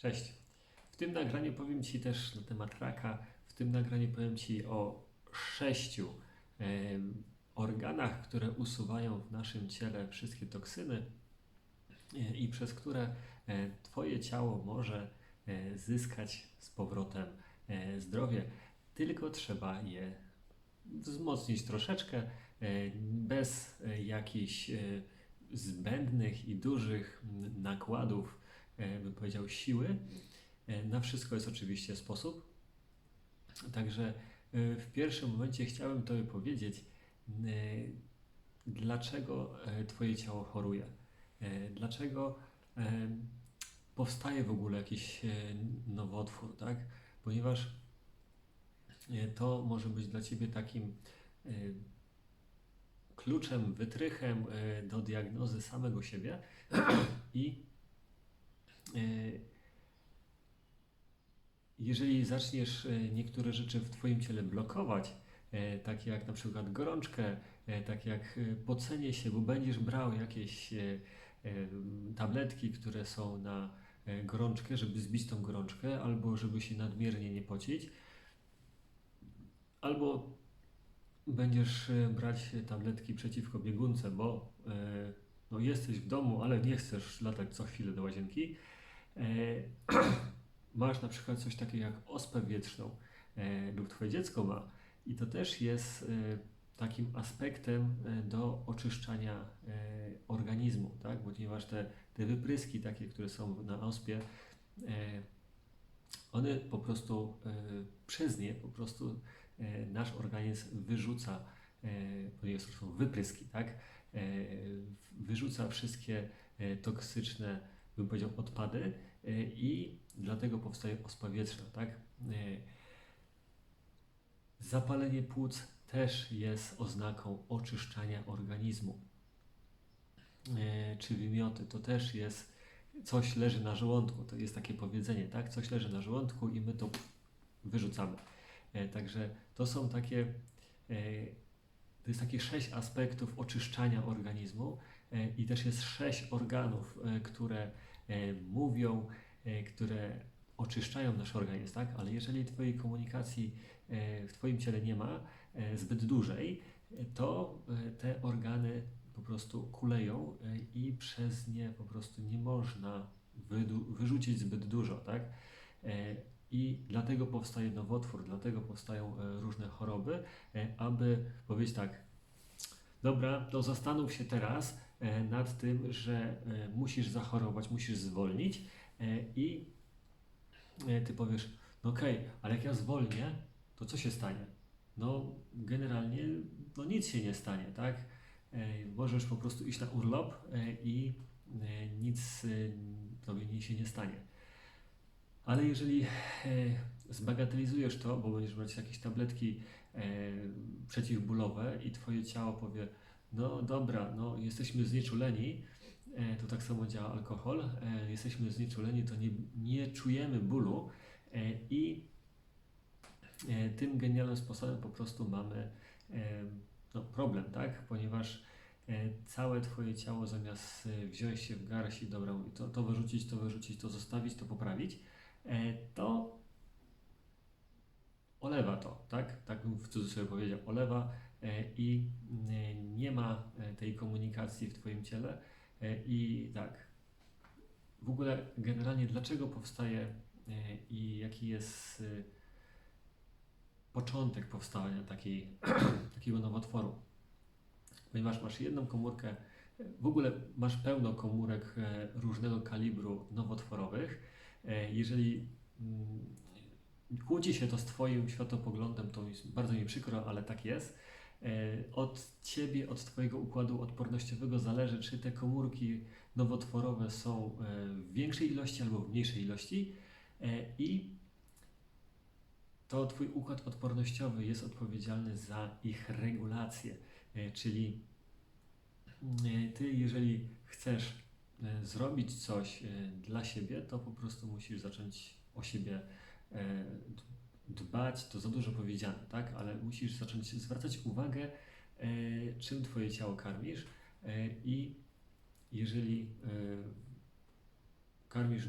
Cześć. W tym nagraniu powiem Ci też na temat raka. W tym nagraniu powiem Ci o sześciu organach, które usuwają w naszym ciele wszystkie toksyny e, i przez które e, Twoje ciało może e, zyskać z powrotem zdrowie. Tylko trzeba je wzmocnić troszeczkę, bez jakichś zbędnych i dużych nakładów, bym powiedział, siły. E, Na wszystko jest oczywiście sposób. Także e, w pierwszym momencie chciałem Tobie powiedzieć, e, dlaczego e, Twoje ciało choruje. E, Dlaczego e, powstaje w ogóle jakiś e, nowotwór, tak? Ponieważ e, to może być dla Ciebie takim e, kluczem, wytrychem e, do diagnozy samego siebie i e, jeżeli zaczniesz e, niektóre rzeczy w Twoim ciele blokować, e, takie jak na przykład gorączkę, e, tak jak e, pocenie się, bo będziesz brał jakieś e, e, tabletki, które są na e, gorączkę, żeby zbić tą gorączkę, albo żeby się nadmiernie nie pocić, albo będziesz e, brać tabletki przeciwko biegunce, bo e, no, jesteś w domu, ale nie chcesz latać co chwilę do łazienki. E, masz na przykład coś takiego jak ospę wietrzną e, lub Twoje dziecko ma i to też jest e, takim aspektem do oczyszczania organizmu, tak? ponieważ te, te wypryski takie, które są na ospie, one po prostu przez nie po prostu nasz organizm wyrzuca, ponieważ to są wypryski, tak? Wyrzuca wszystkie toksyczne, bym powiedział, odpady e, i dlatego powstaje ospa wietrzna, tak? E, Zapalenie płuc też jest oznaką oczyszczania organizmu. E, Czy wymioty to też jest coś leży na żołądku. To jest takie powiedzenie, tak? Coś leży na żołądku i my to wyrzucamy. Także to są takie, to jest takie sześć aspektów oczyszczania organizmu i też jest sześć organów, e, które e, mówią, e, które oczyszczają nasz organizm, tak? Ale jeżeli Twojej komunikacji e, w Twoim ciele nie ma e, zbyt dużej, e, to e, te organy po prostu kuleją e, i przez nie po prostu nie można wyrzucić zbyt dużo, tak? E, I dlatego powstaje nowotwór, dlatego powstają e, różne choroby, e, aby powiedzieć tak, dobra, to zastanów się teraz e, nad tym, że e, musisz zachorować, musisz zwolnić e, i ty powiesz, no okej, ale jak ja zwolnię, to co się stanie? No generalnie no nic się nie stanie, tak? Możesz po prostu iść na urlop i nic tobie się nie stanie. Ale jeżeli e, zbagatelizujesz to, bo będziesz brać jakieś tabletki e, przeciwbólowe i twoje ciało powie, no dobra, no jesteśmy znieczuleni, e, to tak samo działa alkohol, jesteśmy znieczuleni, to nie, nie czujemy bólu i tym genialnym sposobem po prostu mamy no, problem, tak? Ponieważ całe Twoje ciało zamiast wziąć się w garść i mówi, to, to wyrzucić, to wyrzucić, to zostawić, to poprawić, to olewa to, tak? Tak bym w cudzysłowie powiedział, olewa e, i e, nie ma e, tej komunikacji w Twoim ciele e, i tak, w ogóle generalnie dlaczego powstaje e, i jaki jest e, początek powstania takiej, takiego nowotworu. Ponieważ masz jedną komórkę, w ogóle masz pełno komórek e, różnego kalibru nowotworowych. E, Jeżeli mm, kłóci się to z Twoim światopoglądem, to jest bardzo mi przykro, ale tak jest. E, Od Ciebie, od Twojego układu odpornościowego zależy, czy te komórki nowotworowe są e, w większej ilości albo w mniejszej ilości. I to Twój układ odpornościowy jest odpowiedzialny za ich regulację. Czyli e, Ty, jeżeli chcesz zrobić coś e, dla siebie, to po prostu musisz zacząć o siebie e, dbać. To za dużo powiedziane, tak? Ale musisz zacząć zwracać uwagę, e, czym Twoje ciało karmisz e, i jeżeli e, karmisz e,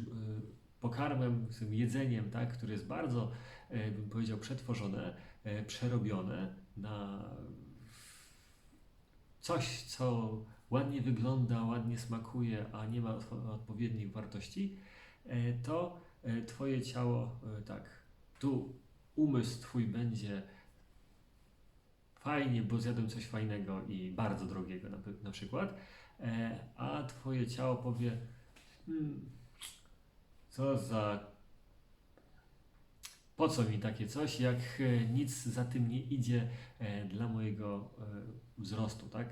pokarmem, tym jedzeniem, tak, które jest bardzo, e, bym powiedział, przetworzone, e, przerobione na coś, co ładnie wygląda, ładnie smakuje, a nie ma odpo- odpowiednich wartości, e, to e, Twoje ciało, e, tak, tu umysł Twój będzie fajnie, bo zjadłem coś fajnego i bardzo drogiego na, na przykład, a Twoje ciało powie, hmm, co za po co mi takie coś, jak nic za tym nie idzie dla mojego wzrostu, tak?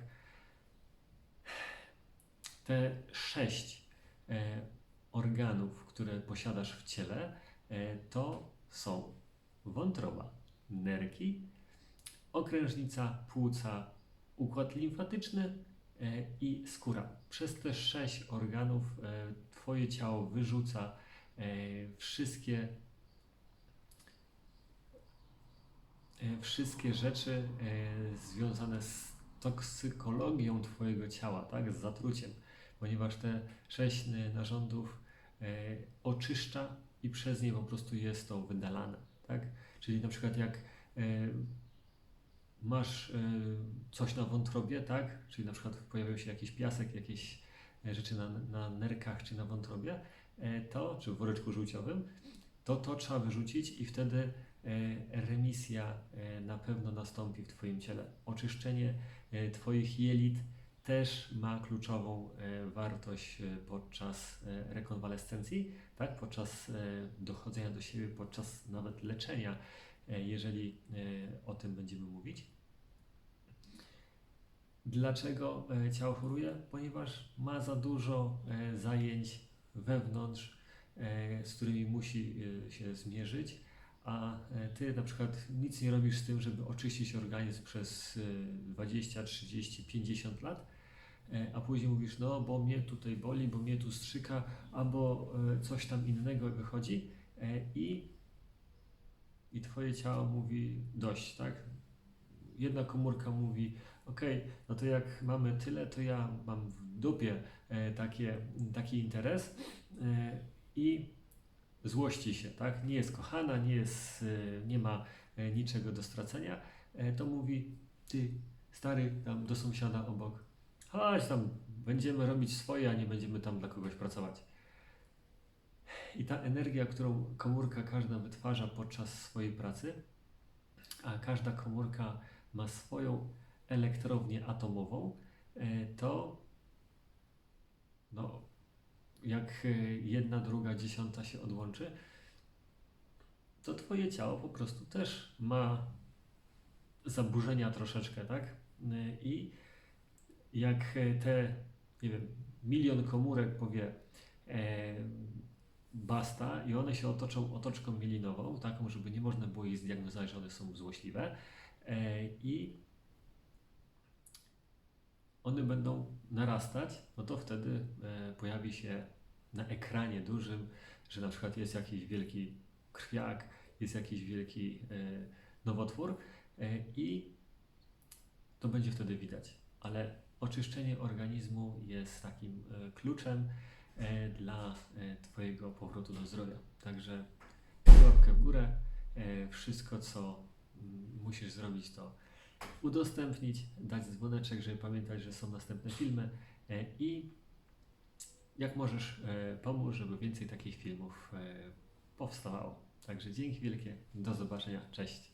Te sześć e, organów, które posiadasz w ciele, e, to są wątroba, nerki, okrężnica, płuca, układ limfatyczny e, i skóra. Przez te sześć organów Twoje ciało wyrzuca wszystkie wszystkie rzeczy związane z toksykologią Twojego ciała, tak, z zatruciem, ponieważ te sześć e, narządów e, oczyszcza i przez nie po prostu jest to wydalane, tak? Czyli na przykład jak e, masz coś na wątrobie, tak? Czyli na przykład pojawił się jakiś piasek, jakieś rzeczy na, na nerkach czy na wątrobie, to, czy w woreczku żółciowym, to to trzeba wyrzucić i wtedy remisja na pewno nastąpi w Twoim ciele. Oczyszczenie Twoich jelit też ma kluczową e, wartość e, podczas e, rekonwalescencji, tak? podczas dochodzenia do siebie, podczas nawet leczenia, jeżeli o tym będziemy mówić. Dlaczego ciało choruje? Ponieważ ma za dużo zajęć wewnątrz, z którymi musi się zmierzyć, a ty na przykład nic nie robisz z tym, żeby oczyścić organizm przez e, 20, 30, 50 lat, a później mówisz, no bo mnie tutaj boli, bo mnie tu strzyka, albo e, coś tam innego wychodzi e, i, i twoje ciało mówi dość, tak? Jedna komórka mówi, ok, no to jak mamy tyle, to ja mam w dupie e, takie, taki interes e, i złości się, tak? Nie jest kochana, nie, jest, e, nie ma e, niczego do stracenia, e, to mówi, ty stary tam do sąsiada obok, chodź tam, będziemy robić swoje, a nie będziemy tam dla kogoś pracować. I ta energia, którą komórka każda wytwarza podczas swojej pracy, a każda komórka ma swoją elektrownię atomową, e, to no, jak e, jedna, druga, dziesiąta się odłączy, to twoje ciało po prostu też ma zaburzenia troszeczkę, tak? E, I jak e, te, nie wiem, milion komórek powie e, basta i one się otoczą otoczką mielinową, taką, żeby nie można było jej zdiagnozować, że one są złośliwe e, i one będą narastać, no to wtedy e, pojawi się na ekranie dużym, że na przykład jest jakiś wielki krwiak, jest jakiś wielki e, nowotwór e, i to będzie wtedy widać. Ale oczyszczenie organizmu jest takim e, kluczem e, dla e, Twojego powrotu do zdrowia. Także łapkę w górę. Wszystko, co mm, musisz zrobić, to udostępnić, dać dzwoneczek, żeby pamiętać, że są następne filmy i jak możesz pomóż, żeby więcej takich filmów powstawało. Także dzięki wielkie, do zobaczenia, cześć.